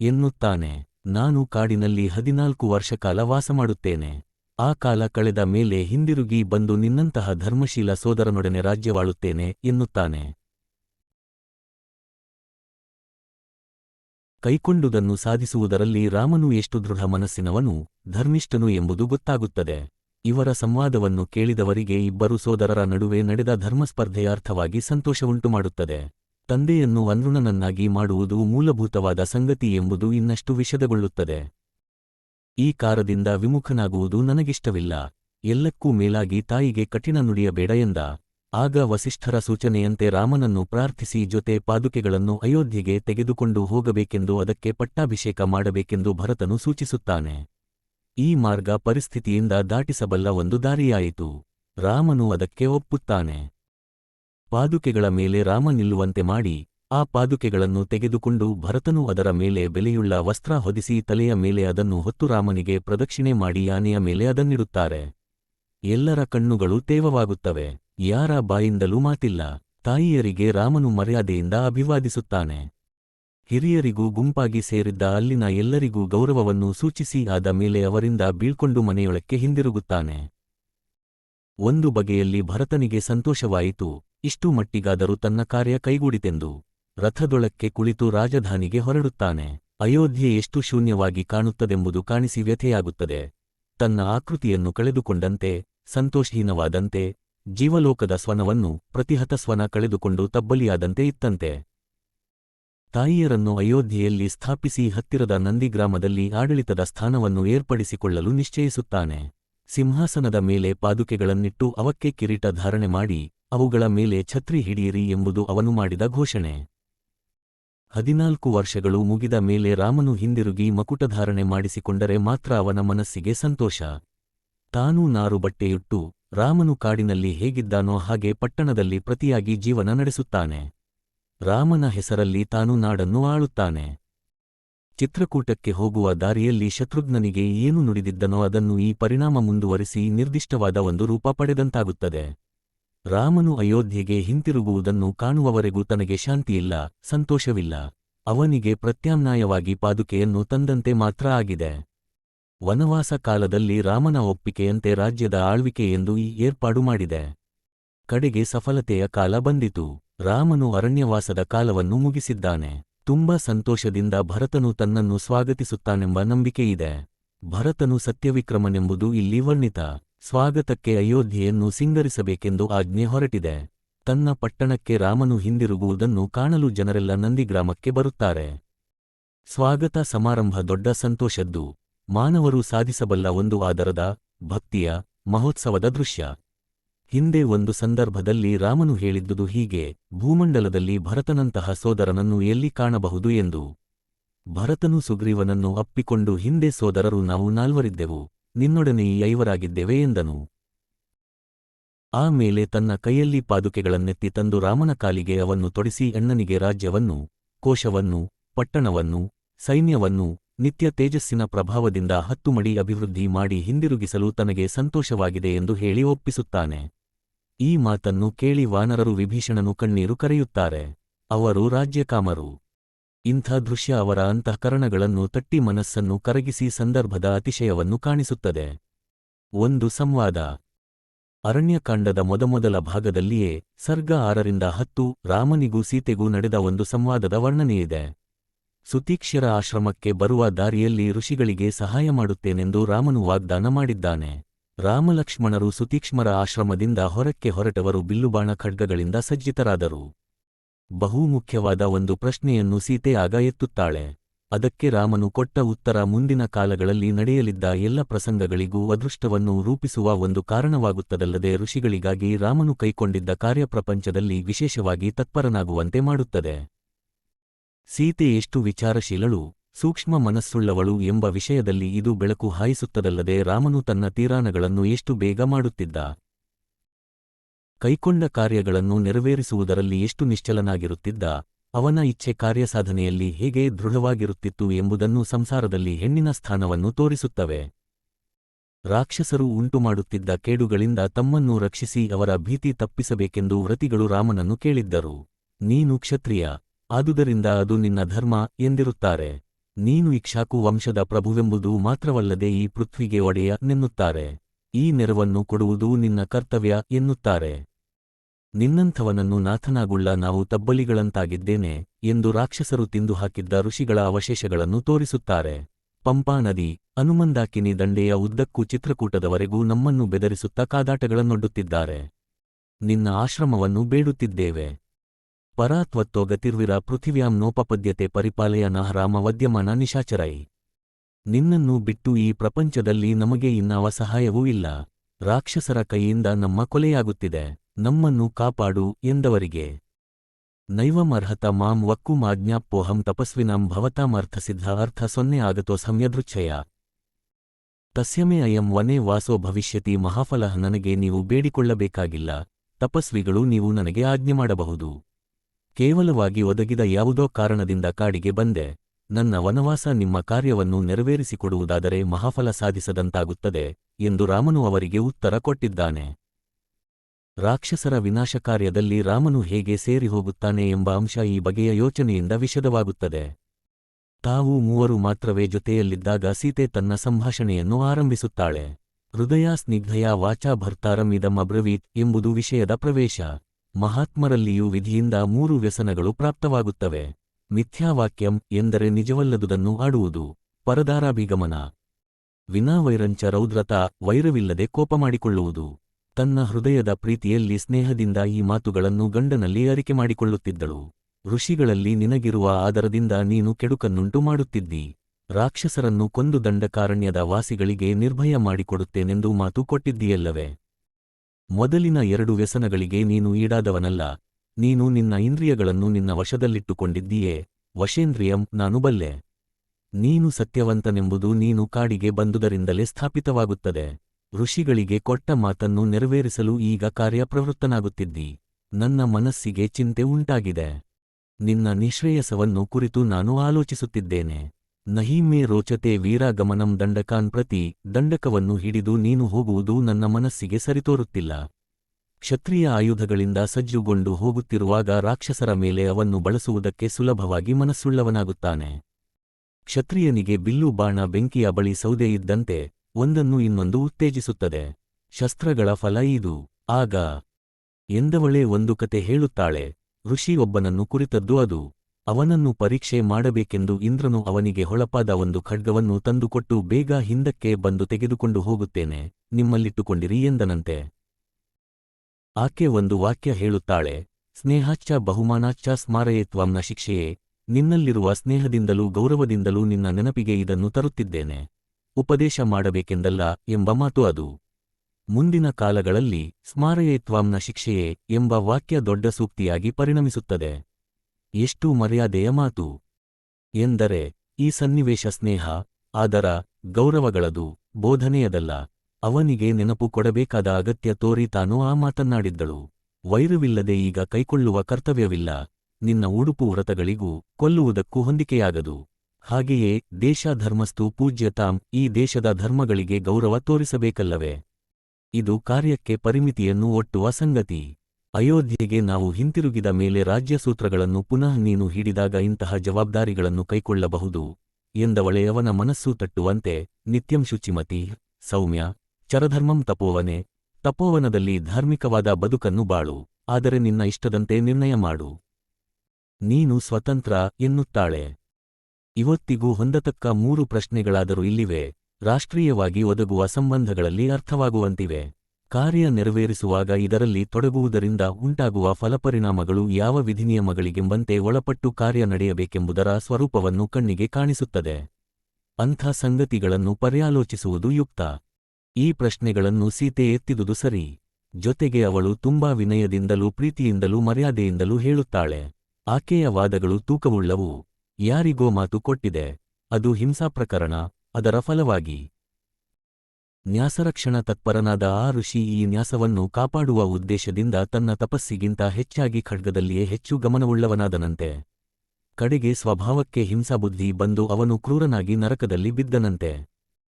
ಎನ್ನುತ್ತಾನೆ. ನಾನು ಕಾಡಿನಲ್ಲಿ ಹದಿನಾಲ್ಕು ವಾಸ ಮಾಡುತ್ತೇನೆ ಆ ಕಾಲ ಕಳೆದ ಮೇಲೆ ಹಿಂದಿರುಗಿ ಬಂದು ನಿನ್ನಂತಹ ಧರ್ಮಶೀಲ ಸೋದರನೊಡನೆ ರಾಜ್ಯವಾಳುತ್ತೇನೆ ಎನ್ನುತ್ತಾನೆ. ಕೈಕೊಂಡುದನ್ನು ಸಾಧಿಸುವುದರಲ್ಲಿ ರಾಮನು ಎಷ್ಟು ದೃಢ ಮನಸ್ಸಿನವನು, ಧರ್ಮಿಷ್ಠನು ಎಂಬುದು ಗೊತ್ತಾಗುತ್ತದೆ. ಇವರ ಸಂವಾದವನ್ನು ಕೇಳಿದವರಿಗೆ ಇಬ್ಬರು ಸೋದರರ ನಡುವೆ ನಡೆದ ಧರ್ಮಸ್ಪರ್ಧೆಯಾರ್ಥವಾಗಿ ಸಂತೋಷವುಂಟುಮಾಡುತ್ತದೆ. ತಂದೆಯನ್ನು ಅನೃಣನನ್ನಾಗಿ ಮಾಡುವುದು ಮೂಲಭೂತವಾದ ಸಂಗತಿ ಎಂಬುದು ಇನ್ನಷ್ಟು ವಿಷದಗೊಳ್ಳುತ್ತದೆ. ಈ ಕಾರದಿಂದ ವಿಮುಖನಾಗುವುದು ನನಗಿಷ್ಟವಿಲ್ಲ. ಎಲ್ಲಕ್ಕೂ ಮೇಲಾಗಿ ತಾಯಿಗೆ ಕಠಿಣ ನುಡಿಯಬೇಡ ಎಂದ. ಆಗ ವಸಿಷ್ಠರ ಸೂಚನೆಯಂತೆ ರಾಮನನ್ನು ಪ್ರಾರ್ಥಿಸಿ ಜೊತೆ ಪಾದುಕೆಗಳನ್ನು ಅಯೋಧ್ಯೆಗೆ ತೆಗೆದುಕೊಂಡು ಹೋಗಬೇಕೆಂದು ಅದಕ್ಕೆ ಪಟ್ಟಾಭಿಷೇಕ ಮಾಡಬೇಕೆಂದು ಭರತನು ಸೂಚಿಸುತ್ತಾನೆ. ಈ ಮಾರ್ಗ ಪರಿಸ್ಥಿತಿಯಿಂದ ದಾಟಿಸಬಲ್ಲ ಒಂದು ದಾರಿಯಾಯಿತು. ರಾಮನು ಅದಕ್ಕೆ ಒಪ್ಪುತ್ತಾನೆ. ಪಾದುಕೆಗಳ ಮೇಲೆ ರಾಮ ನಿಲ್ಲುವಂತೆ ಮಾಡಿ, ಆ ಪಾದುಕೆಗಳನ್ನು ತೆಗೆದುಕೊಂಡು ಭರತನು ಅದರ ಮೇಲೆ ಬೆಲೆಯುಳ್ಳ ವಸ್ತ್ರ ಹೊದಿಸಿ ತಲೆಯ ಮೇಲೆ ಅದನ್ನು ಹೊತ್ತು ರಾಮನಿಗೆ ಪ್ರದಕ್ಷಿಣೆ ಮಾಡಿ ಆನೆಯ ಮೇಲೆ ಅದನ್ನಿಡುತ್ತಾರೆ. ಎಲ್ಲರ ಕಣ್ಣುಗಳು ತೇವವಾಗುತ್ತವೆ, ಯಾರ ಬಾಯಿಂದಲೂ ಮಾತಿಲ್ಲ, ತಾಯಿಯರಿಗೆ ರಾಮನು ಮರ್ಯಾದೆಯಿಂದ ಅಭಿವಾದಿಸುತ್ತಾನೆ. ಹಿರಿಯರಿಗೂ ಗುಂಪಾಗಿ ಸೇರಿದ್ದ ಅಲ್ಲಿನ ಎಲ್ಲರಿಗೂ ಗೌರವವನ್ನು ಸೂಚಿಸಿ ಆದ ಮೇಲೆ ಅವರಿಂದ ಬೀಳ್ಕೊಂಡು ಮನೆಯೊಳಕ್ಕೆ ಹಿಂದಿರುಗುತ್ತಾನೆ. ಒಂದು ಬಗೆಯಲ್ಲಿ ಭರತನಿಗೆ ಸಂತೋಷವಾಯಿತು ಇಷ್ಟು ಮಟ್ಟಿಗಾದರೂ ತನ್ನ ಕಾರ್ಯ ಕೈಗೂಡಿತೆಂದು ರಥದೊಳಕ್ಕೆ ಕುಳಿತು ರಾಜಧಾನಿಗೆ ಹೊರಡುತ್ತಾನೆ. ಅಯೋಧ್ಯೆ ಎಷ್ಟು ಶೂನ್ಯವಾಗಿ ಕಾಣುತ್ತದೆಂಬುದು ಕಾಣಿಸಿ ವ್ಯಥೆಯಾಗುತ್ತದೆ. ತನ್ನ ಆಕೃತಿಯನ್ನು ಕಳೆದುಕೊಂಡಂತೆ, ಸಂತೋಷಹೀನವಾದಂತೆ, ಜೀವಲೋಕದ ಸ್ವನವನ್ನು ಪ್ರತಿಹತ ಸ್ವನ ಕಳೆದುಕೊಂಡು ತಬ್ಬಲಿಯಾದಂತೆ ಇತ್ತಂತೆ. ತಾಯಿಯರನ್ನು ಅಯೋಧ್ಯೆಯಲ್ಲಿ ಸ್ಥಾಪಿಸಿ ಹತ್ತಿರದ ನಂದಿಗ್ರಾಮದಲ್ಲಿ ಆಡಳಿತದ ಸ್ಥಾನವನ್ನು ಏರ್ಪಡಿಸಿಕೊಳ್ಳಲು ನಿಶ್ಚಯಿಸುತ್ತಾನೆ. ಸಿಂಹಾಸನದ ಮೇಲೆ ಪಾದುಕೆಗಳನ್ನಿಟ್ಟು ಅವಕ್ಕೆ ಕಿರೀಟ ಧಾರಣೆ ಮಾಡಿ, ಅವುಗಳ ಮೇಲೆ ಛತ್ರಿ ಹಿಡಿಯಿರಿ ಎಂಬುದು ಅವನು ಮಾಡಿದ ಘೋಷಣೆ. ಹದಿನಾಲ್ಕು ವರ್ಷಗಳು ಮುಗಿದ ಮೇಲೆ ರಾಮನು ಹಿಂದಿರುಗಿ ಮಕುಟಧಾರಣೆ ಮಾಡಿಸಿಕೊಂಡರೆ ಮಾತ್ರ ಅವನ ಮನಸ್ಸಿಗೆ ಸಂತೋಷ. ತಾನೂ ನಾರು ಬಟ್ಟೆಯುಟ್ಟು, ರಾಮನು ಕಾಡಿನಲ್ಲಿ ಹೇಗಿದ್ದಾನೋ ಹಾಗೆ ಪಟ್ಟಣದಲ್ಲಿ ಪ್ರತಿಯಾಗಿ ಜೀವನ ನಡೆಸುತ್ತಾನೆ. ರಾಮನ ಹೆಸರಲ್ಲಿ ತಾನು ನಾಡನ್ನು ಆಳುತ್ತಾನೆ. ಚಿತ್ರಕೂಟಕ್ಕೆ ಹೋಗುವ ದಾರಿಯಲ್ಲಿ ಶತ್ರುಘ್ನನಿಗೆ ಏನು ನುಡಿದಿದ್ದನೋ ಅದನ್ನು ಈ ಪರಿಣಾಮ ಮುಂದುವರಿಸಿ ನಿರ್ದಿಷ್ಟವಾದ ಒಂದು ರೂಪ ಪಡೆದಂತಾಗುತ್ತದೆ. ರಾಮನು ಅಯೋಧ್ಯೆಗೆ ಹಿಂತಿರುಗುವುದನ್ನು ಕಾಣುವವರೆಗೂ ತನಗೆ ಶಾಂತಿಯಿಲ್ಲ, ಸಂತೋಷವಿಲ್ಲ. ಅವನಿಗೆ ಪ್ರತ್ಯಾಮ್ನಾಯವಾಗಿ ಪಾದುಕೆಯನ್ನು ತಂದಂತೆ ಮಾತ್ರ ಆಗಿದೆ. ವನವಾಸ ಕಾಲದಲ್ಲಿ ರಾಮನ ಒಪ್ಪಿಕೆಯಂತೆ ರಾಜ್ಯದ ಆಳ್ವಿಕೆ ಎಂದು ಈ ಏರ್ಪಾಡು ಮಾಡಿದೆ. ಕಡೆಗೆ ಸಫಲತೆಯ ಕಾಲ ಬಂದಿತು. ರಾಮನು ಅರಣ್ಯವಾಸದ ಕಾಲವನ್ನು ಮುಗಿಸಿದ್ದಾನೆ. ತುಂಬಾ ಸಂತೋಷದಿಂದ ಭರತನು ತನ್ನನ್ನು ಸ್ವಾಗತಿಸುತ್ತಾನೆಂಬ ನಂಬಿಕೆಯಿದೆ ಭರತನು ಸತ್ಯವಿಕ್ರಮನೆಂಬುದು ಇಲ್ಲಿ ವರ್ಣಿತ. ಸ್ವಾಗತಕ್ಕೆ ಅಯೋಧ್ಯೆಯನ್ನು ಸಿಂಗರಿಸಬೇಕೆಂದು ಆಜ್ಞೆ ಹೊರಟಿದೆ. ತನ್ನ ಪಟ್ಟಣಕ್ಕೆ ರಾಮನು ಹಿಂದಿರುಗುವುದನ್ನು ಕಾಣಲು ಜನರೆಲ್ಲ ನಂದಿಗ್ರಾಮಕ್ಕೆ ಬರುತ್ತಾರೆ. ಸ್ವಾಗತ ಸಮಾರಂಭ ದೊಡ್ಡ ಸಂತೋಷದ್ದು. ಮಾನವರು ಸಾಧಿಸಬಲ್ಲ ಒಂದು ಆದರದ, ಭಕ್ತಿಯ, ಮಹೋತ್ಸವದ ದೃಶ್ಯ. ಹಿಂದೆ ಒಂದು ಸಂದರ್ಭದಲ್ಲಿ ರಾಮನು ಹೇಳಿದ್ದುದು ಹೀಗೆ, ಭೂಮಂಡಲದಲ್ಲಿ ಭರತನಂತಹ ಸೋದರನನ್ನು ಎಲ್ಲಿ ಕಾಣಬಹುದು ಎಂದು. ಭರತನು ಸುಗ್ರೀವನನ್ನು ಅಪ್ಪಿಕೊಂಡು ಹಿಂದೆ ಸೋದರರು ನಾವು ನಾಲ್ವರಿದ್ದೆವು, ನಿನ್ನೊಡನೆ ಈ ಐವರಾಗಿದ್ದೇವೆ ಎಂದನು. ಆಮೇಲೆ ತನ್ನ ಕೈಯಲ್ಲಿ ಪಾದುಕೆಗಳನ್ನೆತ್ತಿ ತಂದು ರಾಮನ ಕಾಲಿಗೆ ಅವನ್ನು ತೊಡಿಸಿ ಅಣ್ಣನಿಗೆ ರಾಜ್ಯವನ್ನು, ಕೋಶವನ್ನು, ಪಟ್ಟಣವನ್ನು, ಸೈನ್ಯವನ್ನು, ನಿತ್ಯ ತೇಜಸ್ಸಿನ ಪ್ರಭಾವದಿಂದ ಹತ್ತು ಮಡಿ ಅಭಿವೃದ್ಧಿ ಮಾಡಿ ಹಿಂದಿರುಗಿಸಲು ತನಗೆ ಸಂತೋಷವಾಗಿದೆ ಎಂದು ಹೇಳಿ ಒಪ್ಪಿಸುತ್ತಾನೆ. ಈ ಮಾತನ್ನು ಕೇಳಿ ವಾನರರು ವಿಭೀಷಣನು ಕಣ್ಣೀರು ಕರೆಯುತ್ತಾರೆ. ಅವರು ರಾಜ್ಯಕಾಮರು. ಇಂಥ ದೃಶ್ಯ ಅವರ ಅಂತಃಕರಣಗಳನ್ನು ತಟ್ಟಿ ಮನಸ್ಸನ್ನು ಕರಗಿಸಿ ಸಂದರ್ಭದ ಅತಿಶಯವನ್ನು ಕಾಣಿಸುತ್ತದೆ. ಒಂದು ಸಂವಾದ. ಅರಣ್ಯಕಾಂಡದ ಮೊದಮೊದಲ ಭಾಗದಲ್ಲಿಯೇ ಸರ್ಗ ಆರರಿಂದ ಹತ್ತು ರಾಮನಿಗೂ ಸೀತೆಗೂ ನಡೆದ ಒಂದು ಸಂವಾದದ ವರ್ಣನೆಯಿದೆ. ಸುತೀಕ್ಷರ ಆಶ್ರಮಕ್ಕೆ ಬರುವ ದಾರಿಯಲ್ಲಿ ಋಷಿಗಳಿಗೆ ಸಹಾಯ ಮಾಡುತ್ತೇನೆಂದು ರಾಮನು ವಾಗ್ದಾನ ಮಾಡಿದ್ದಾನೆ. ರಾಮಲಕ್ಷ್ಮಣರು ಸುತೀಕ್ಷ್ಮರ ಆಶ್ರಮದಿಂದ ಹೊರಕ್ಕೆ ಹೊರಟವರು ಬಿಲ್ಲುಬಾಣ ಖಡ್ಗಗಳಿಂದ ಸಜ್ಜಿತರಾದರು. ಬಹುಮುಖ್ಯವಾದ ಒಂದು ಪ್ರಶ್ನೆಯನ್ನು ಸೀತೆ ಆಗ ಎತ್ತುತ್ತಾಳೆ. ಅದಕ್ಕೆ ರಾಮನು ಕೊಟ್ಟ ಉತ್ತರ ಮುಂದಿನ ಕಾಲಗಳಲ್ಲಿ ನಡೆಯಲಿದ್ದ ಎಲ್ಲ ಪ್ರಸಂಗಗಳಿಗೂ ಅದೃಷ್ಟವನ್ನು ರೂಪಿಸುವ ಒಂದು ಕಾರಣವಾಗುತ್ತದಲ್ಲದೆ ಋಷಿಗಳಿಗಾಗಿ ರಾಮನು ಕೈಕೊಂಡಿದ್ದ ಕಾರ್ಯಪ್ರಪಂಚದಲ್ಲಿ ವಿಶೇಷವಾಗಿ ತತ್ಪರನಾಗುವಂತೆ ಮಾಡುತ್ತದೆ. ಸೀತೆ ಎಷ್ಟು ವಿಚಾರಶೀಲಳು ಸೂಕ್ಷ್ಮ ಮನಸ್ಸುಳ್ಳವಳು ಎಂಬ ವಿಷಯದಲ್ಲಿ ಇದು ಬೆಳಕು ಹಾಯಿಸುತ್ತದಲ್ಲದೆ ರಾಮನು ತನ್ನ ತೀರಾನಗಳನ್ನು ಎಷ್ಟು ಬೇಗ ಮಾಡುತ್ತಿದ್ದ? ಕೈಕೊಂಡ ಕಾರ್ಯಗಳನ್ನು ನೆರವೇರಿಸುವುದರಲ್ಲಿ ಎಷ್ಟು ನಿಶ್ಚಲನಾಗಿರುತ್ತಿದ್ದ? ಅವನ ಇಚ್ಛೆ ಕಾರ್ಯಸಾಧನೆಯಲ್ಲಿ ಹೇಗೆ ದೃಢವಾಗಿರುತ್ತಿತ್ತು ಎಂಬುದನ್ನು ಸಂಸಾರದಲ್ಲಿ ಹೆಣ್ಣಿನ ಸ್ಥಾನವನ್ನು ತೋರಿಸುತ್ತವೆ. ರಾಕ್ಷಸರು ಉಂಟುಮಾಡುತ್ತಿದ್ದ ಕೇಡುಗಳಿಂದ ತಮ್ಮನ್ನು ರಕ್ಷಿಸಿ ಅವರ ಭೀತಿ ತಪ್ಪಿಸಬೇಕೆಂದು ವ್ರತಿಗಳು ರಾಮನನ್ನು ಕೇಳಿದ್ದರು. ನೀನು ಕ್ಷತ್ರಿಯ, ಆದುದರಿಂದ ಅದು ನಿನ್ನ ಧರ್ಮ ಎಂದಿರುತ್ತಾರೆ. ನೀನು ಇಕ್ಷಾಕು ವಂಶದ ಪ್ರಭುವೆಂಬುದು ಮಾತ್ರವಲ್ಲದೆ ಈ ಪೃಥ್ವಿಗೆ ಒಡೆಯ ನೆನ್ನುತ್ತಾರೆ. ಈ ನೆರವನ್ನು ಕೊಡುವುದು ನಿನ್ನ ಕರ್ತವ್ಯ ಎನ್ನುತ್ತಾರೆ. ನಿನ್ನಂಥವನನ್ನು ನಾಥನಾಗುಳ್ಳ ನಾವು ತಬ್ಬಲಿಗಳಂತಾಗಿದ್ದೇನೆ ಎಂದು ರಾಕ್ಷಸರು ತಿಂದು ಹಾಕಿದ್ದ ಋಷಿಗಳ ಅವಶೇಷಗಳನ್ನು ತೋರಿಸುತ್ತಾರೆ. ಪಂಪಾ ನದಿ, ಹನುಮಂದಾಕಿನಿ ದಂಡೆಯ ಉದ್ದಕ್ಕೂ ಚಿತ್ರಕೂಟದವರೆಗೂ ನಮ್ಮನ್ನು ಬೆದರಿಸುತ್ತ ಕಾದಾಟಗಳನ್ನೊಡ್ಡುತ್ತಿದ್ದಾರೆ. ನಿನ್ನ ಆಶ್ರಮವನ್ನು ಬೇಡುತ್ತಿದ್ದೇವೆ. ಪರಾತ್ವತ್ತೋಗತಿರ್ವಿರ ಪೃಥಿವ್ಯಾಂ ನೋಪಪದ್ಯತೆ ಪರಿಪಾಲಯ ನಹರಾಮ ವದ್ಯಮಾನ ನಿಶಾಚರೈ. ನಿನ್ನನ್ನು ಬಿಟ್ಟು ಈ ಪ್ರಪಂಚದಲ್ಲಿ ನಮಗೆ ಇನ್ನಾವ ಸಹಾಯವೂ ಇಲ್ಲ. ರಾಕ್ಷಸರ ಕೈಯಿಂದ ನಮ್ಮ ಕೊಲೆಯಾಗುತ್ತಿದೆ. ನಮ್ಮನ್ನು ಕಾಪಾಡು ಎಂದವರಿಗೆ. ನೈವಮರ್ಹತ ಮಾಂ ವಕ್ಕುಮಾಜ್ಞಾಪೋಹಂ ತಪಸ್ವಿನಾಂ ಭವತಾಮರ್ಥಸಿದ್ಧ ಅರ್ಥ ಸೊನ್ನೆ ಆಗತೋ ಸಂಯದೃಚ್ಛಯ ತಸ್ಯಮೇ ಅಯಂ ವನೇ ವಾಸೋ ಭವಿಷ್ಯತಿ ಮಹಾಫಲ ನನಗೆ ನೀವು ಬೇಡಿಕೊಳ್ಳಬೇಕಾಗಿಲ್ಲ. ತಪಸ್ವಿಗಳು ನೀವು ನನಗೆ ಆಜ್ಞೆ ಮಾಡಬಹುದು. ಕೇವಲವಾಗಿ ಒದಗಿದ ಯಾವುದೋ ಕಾರಣದಿಂದ ಕಾಡಿಗೆ ಬಂದೆ. ನನ್ನ ವನವಾಸ ನಿಮ್ಮ ಕಾರ್ಯವನ್ನು ನೆರವೇರಿಸಿಕೊಡುವುದಾದರೆ ಮಹಾಫಲ ಸಾಧಿಸದಂತಾಗುತ್ತದೆ ಎಂದು ರಾಮನು ಅವರಿಗೆ ಉತ್ತರ ಕೊಟ್ಟಿದ್ದಾನೆ. ರಾಕ್ಷಸರ ವಿನಾಶಕಾರ್ಯದಲ್ಲಿ ರಾಮನು ಹೇಗೆ ಸೇರಿ ಹೋಗುತ್ತಾನೆ ಎಂಬ ಅಂಶ ಈ ಬಗೆಯ ಯೋಚನೆಯಿಂದ ವಿಷದವಾಗುತ್ತದೆ. ತಾವು ಮೂವರು ಮಾತ್ರವೇ ಜೊತೆಯಲ್ಲಿದ್ದಾಗ ಸೀತೆ ತನ್ನ ಸಂಭಾಷಣೆಯನ್ನು ಆರಂಭಿಸುತ್ತಾಳೆ. ಹೃದಯ ಸ್ನಿಗ್ಧಯ ವಾಚಾ ಭರ್ತಾರಂ ಇದಮ್ಮ ಬ್ರವೀತ್ ಎಂಬುದು ವಿಷಯದ ಪ್ರವೇಶ. ಮಹಾತ್ಮರಲ್ಲಿಯೂ ವಿಧಿಯಿಂದ ಮೂರು ವ್ಯಸನಗಳು ಪ್ರಾಪ್ತವಾಗುತ್ತವೆ. ಮಿಥ್ಯಾವಾಕ್ಯಂ ಎಂದರೆ ನಿಜವಲ್ಲದುದನ್ನು ಆಡುವುದು. ಪರದಾರಾಭಿಗಮನ. ವಿನಾವೈರಂಚ ರೌದ್ರತ ವೈರವಿಲ್ಲದೆ ಕೋಪ ಮಾಡಿಕೊಳ್ಳುವುದು. ತನ್ನ ಹೃದಯದ ಪ್ರೀತಿಯಲ್ಲಿ ಸ್ನೇಹದಿಂದ ಈ ಮಾತುಗಳನ್ನು ಗಂಡನಲ್ಲಿ ಅರಿಕೆ ಮಾಡಿಕೊಳ್ಳುತ್ತಿದ್ದಳು. ಋಷಿಗಳಲ್ಲಿ ನಿನಗಿರುವ ಆದರದಿಂದ ನೀನು ಕೆಡುಕನ್ನುಂಟು ಮಾಡುತ್ತಿದ್ದಿ. ರಾಕ್ಷಸರನ್ನು ಕೊಂದು ದಂಡಕಾರಣ್ಯದ ವಾಸಿಗಳಿಗೆ ನಿರ್ಭಯ ಮಾಡಿಕೊಡುತ್ತೇನೆಂದು ಮಾತು ಕೊಟ್ಟಿದ್ದೀಯಲ್ಲವೇ. ಮೊದಲಿನ ಎರಡು ವ್ಯಸನಗಳಿಗೆ ನೀನು ಈಡಾದವನಲ್ಲ. ನೀನು ನಿನ್ನ ಇಂದ್ರಿಯಗಳನ್ನು ನಿನ್ನ ವಶದಲ್ಲಿಟ್ಟುಕೊಂಡಿದ್ದೀಯೇ. ವಶೇಂದ್ರಿಯಂ, ನಾನು ಬಲ್ಲೆ. ನೀನು ಸತ್ಯವಂತನೆಂಬುದು ನೀನು ಕಾಡಿಗೆ ಬಂದುದರಿಂದಲೇ ಸ್ಥಾಪಿತವಾಗುತ್ತದೆ. ಋಷಿಗಳಿಗೆ ಕೊಟ್ಟ ಮಾತನ್ನು ನೆರವೇರಿಸಲು ಈಗ ಕಾರ್ಯಪ್ರವೃತ್ತನಾಗುತ್ತಿದ್ದಿ. ನನ್ನ ಮನಸ್ಸಿಗೆ ಚಿಂತೆ ಉಂಟಾಗಿದೆ. ನಿನ್ನ ನಿಶ್ರೇಯಸವನ್ನು ಕುರಿತು ನಾನು ಆಲೋಚಿಸುತ್ತಿದ್ದೇನೆ. ನಹೀಮೇ ರೋಚತೆ ವೀರಾಗಮನಂ ದಂಡಕಾನ್ ಪ್ರತಿ, ದಂಡಕವನ್ನು ಹಿಡಿದು ನೀನು ಹೋಗುವುದು ನನ್ನ ಮನಸ್ಸಿಗೆ ಸರಿತೋರುತ್ತಿಲ್ಲ. ಕ್ಷತ್ರಿಯ ಆಯುಧಗಳಿಂದ ಸಜ್ಜುಗೊಂಡು ಹೋಗುತ್ತಿರುವಾಗ ರಾಕ್ಷಸರ ಮೇಲೆ ಅವನ್ನು ಬಳಸುವುದಕ್ಕೆ ಸುಲಭವಾಗಿ ಮನಸ್ಸುಳ್ಳವನಾಗುತ್ತಾನೆ. ಕ್ಷತ್ರಿಯನಿಗೆ ಬಿಲ್ಲು ಬಾಣ ಬೆಂಕಿಯ ಬಳಿ ಸೌದೆ ಇದ್ದಂತೆ, ಒಂದನ್ನು ಇನ್ನೊಂದು ಉತ್ತೇಜಿಸುತ್ತದೆ. ಶಸ್ತ್ರಗಳ ಫಲ ಇದು. ಆಗ ಎಂದವಳೇ ಒಂದು ಕತೆ ಹೇಳುತ್ತಾಳೆ, ಋಷಿಯೊಬ್ಬನನ್ನು ಕುರಿತದ್ದು ಅದು. ಅವನನ್ನು ಪರೀಕ್ಷೆ ಮಾಡಬೇಕೆಂದು ಇಂದ್ರನು ಅವನಿಗೆ ಹೊಳಪಾದ ಒಂದು ಖಡ್ಗವನ್ನು ತಂದುಕೊಟ್ಟು ಬೇಗ ಹಿಂದಕ್ಕೆ ಬಂದು ತೆಗೆದುಕೊಂಡು ಹೋಗುತ್ತೇನೆ, ನಿಮ್ಮಲ್ಲಿಟ್ಟುಕೊಂಡಿರಿ ಎಂದನಂತೆ. ಆಕೆ ಒಂದು ವಾಕ್ಯ ಹೇಳುತ್ತಾಳೆ ಸ್ನೇಹಾಚ್ಚ ಬಹುಮಾನಾಚ್ಚ ಸ್ಮಾರಯತ್ವಂನ ಶಿಕ್ಷೆಯೇ, ನಿನ್ನಲ್ಲಿರುವ ಸ್ನೇಹದಿಂದಲೂ ಗೌರವದಿಂದಲೂ ನಿನ್ನ ನೆನಪಿಗೆ ಇದನ್ನು ತರುತ್ತಿದ್ದೇನೆ, ಉಪದೇಶ ಮಾಡಬೇಕೆಂದಲ್ಲ ಎಂಬ ಮಾತು ಅದು. ಮುಂದಿನ ಕಾಲಗಳಲ್ಲಿ ಸ್ಮಾರಯೇತ್ವಾಂನ ಶಿಕ್ಷೆಯೇ ಎಂಬ ವಾಕ್ಯ ದೊಡ್ಡ ಸೂಕ್ತಿಯಾಗಿ ಪರಿಣಮಿಸುತ್ತದೆ. ಎಷ್ಟು ಮರ್ಯಾದೆಯ ಮಾತು? ಎಂದರೆ, ಈ ಸನ್ನಿವೇಶ ಸ್ನೇಹ, ಆದರ, ಗೌರವಗಳದು, ಬೋಧನೆಯದಲ್ಲ. ಅವನಿಗೆ ನೆನಪು ಕೊಡಬೇಕಾದ ಅಗತ್ಯ ತೋರಿ ತಾನು ಆ ಮಾತನ್ನಾಡಿದ್ದಳು. ವೈರವಿಲ್ಲದೆ ಈಗ ಕೈಕೊಳ್ಳುವ ಕರ್ತವ್ಯವಿಲ್ಲ. ನಿನ್ನ ಉಡುಪು ವ್ರತಗಳಿಗೂ ಕೊಲ್ಲುವುದಕ್ಕೂ ಹೊಂದಿಕೆಯಾಗದು. ಹಾಗೆಯೇ ದೇಶಾಧರ್ಮಸ್ತು ಪೂಜ್ಯತಾಂ ಈ ದೇಶದ ಧರ್ಮಗಳಿಗೆ ಗೌರವ ತೋರಿಸಬೇಕಲ್ಲವೇ? ಇದು ಕಾರ್ಯಕ್ಕೆ ಪರಿಮಿತಿಯನ್ನು ಒಟ್ಟುವ ಸಂಗತಿ. ಅಯೋಧ್ಯೆಗೆ ನಾವು ಹಿಂತಿರುಗಿದ ಮೇಲೆ ರಾಜ್ಯಸೂತ್ರಗಳನ್ನು ಪುನಃ ನೀನು ಹಿಡಿದಾಗ ಇಂತಹ ಜವಾಬ್ದಾರಿಗಳನ್ನು ಕೈಕೊಳ್ಳಬಹುದು, ಎಂದವಳೆ ಅವನ ಮನಸ್ಸು ತಟ್ಟುವಂತೆ ನಿತ್ಯಂ ಶುಚಿಮತಿ, ಸೌಮ್ಯ, ಚರಧರ್ಮಂ ತಪೋವನೆ, ತಪೋವನದಲ್ಲಿ ಧಾರ್ಮಿಕವಾದ ಬದುಕನ್ನು ಬಾಳು, ಆದರೆ ನಿನ್ನ ಇಷ್ಟದಂತೆ ನಿರ್ಣಯ ಮಾಡು. ನೀನು ಸ್ವತಂತ್ರ ಎನ್ನುತ್ತಾಳೆ. ಇವತ್ತಿಗೂ ಹೊಂದತಕ್ಕ ಮೂರು ಪ್ರಶ್ನೆಗಳಾದರೂ ಇಲ್ಲಿವೆ, ರಾಷ್ಟ್ರೀಯವಾಗಿ ಒದಗುವ ಸಂಬಂಧಗಳಲ್ಲಿ ಅರ್ಥವಾಗುವಂತಿವೆ. ಕಾರ್ಯ ನೆರವೇರಿಸುವಾಗ ಇದರಲ್ಲಿ ತೊಡಗುವುದರಿಂದ ಉಂಟಾಗುವ ಫಲಪರಿಣಾಮಗಳು ಯಾವ ವಿಧಿನಿಯಮಗಳಿಗೆಂಬಂತೆ ಒಳಪಟ್ಟು ಕಾರ್ಯ ನಡೆಯಬೇಕೆಂಬುದರ ಸ್ವರೂಪವನ್ನು ಕಣ್ಣಿಗೆ ಕಾಣಿಸುತ್ತದೆ. ಅಂಥ ಸಂಗತಿಗಳನ್ನು ಪರ್ಯಾಲೋಚಿಸುವುದು ಯುಕ್ತ. ಈ ಪ್ರಶ್ನೆಗಳನ್ನು ಸೀತೆ ಎತ್ತಿದುದು ಸರಿ. ಜೊತೆಗೆ ಅವಳು ತುಂಬಾ ವಿನಯದಿಂದಲೂ ಪ್ರೀತಿಯಿಂದಲೂ ಮರ್ಯಾದೆಯಿಂದಲೂ ಹೇಳುತ್ತಾಳೆ. ಆಕೆಯ ವಾದಗಳು ತೂಕವುಳ್ಳವು. ಯಾರಿಗೋ ಮಾತು ಕೊಟ್ಟಿದೆ. ಅದು ಹಿಂಸಾ ಪ್ರಕರಣ ಅದರ ಫಲವಾಗಿ. ನ್ಯಾಸರಕ್ಷಣ ತತ್ಪರನಾದ ಆ ಋಷಿ ಈ ನ್ಯಾಸವನ್ನು ಕಾಪಾಡುವ ಉದ್ದೇಶದಿಂದ ತನ್ನ ತಪಸ್ಸಿಗಿಂತ ಹೆಚ್ಚಾಗಿ ಖಡ್ಗದಲ್ಲಿಯೇ ಹೆಚ್ಚು ಗಮನವುಳ್ಳವನಾದನಂತೆ. ಕಡೆಗೆ ಸ್ವಭಾವಕ್ಕೆ ಹಿಂಸಾಬುದ್ಧಿ ಬಂದು ಅವನು ಕ್ರೂರನಾಗಿ ನರಕದಲ್ಲಿ ಬಿದ್ದನಂತೆ.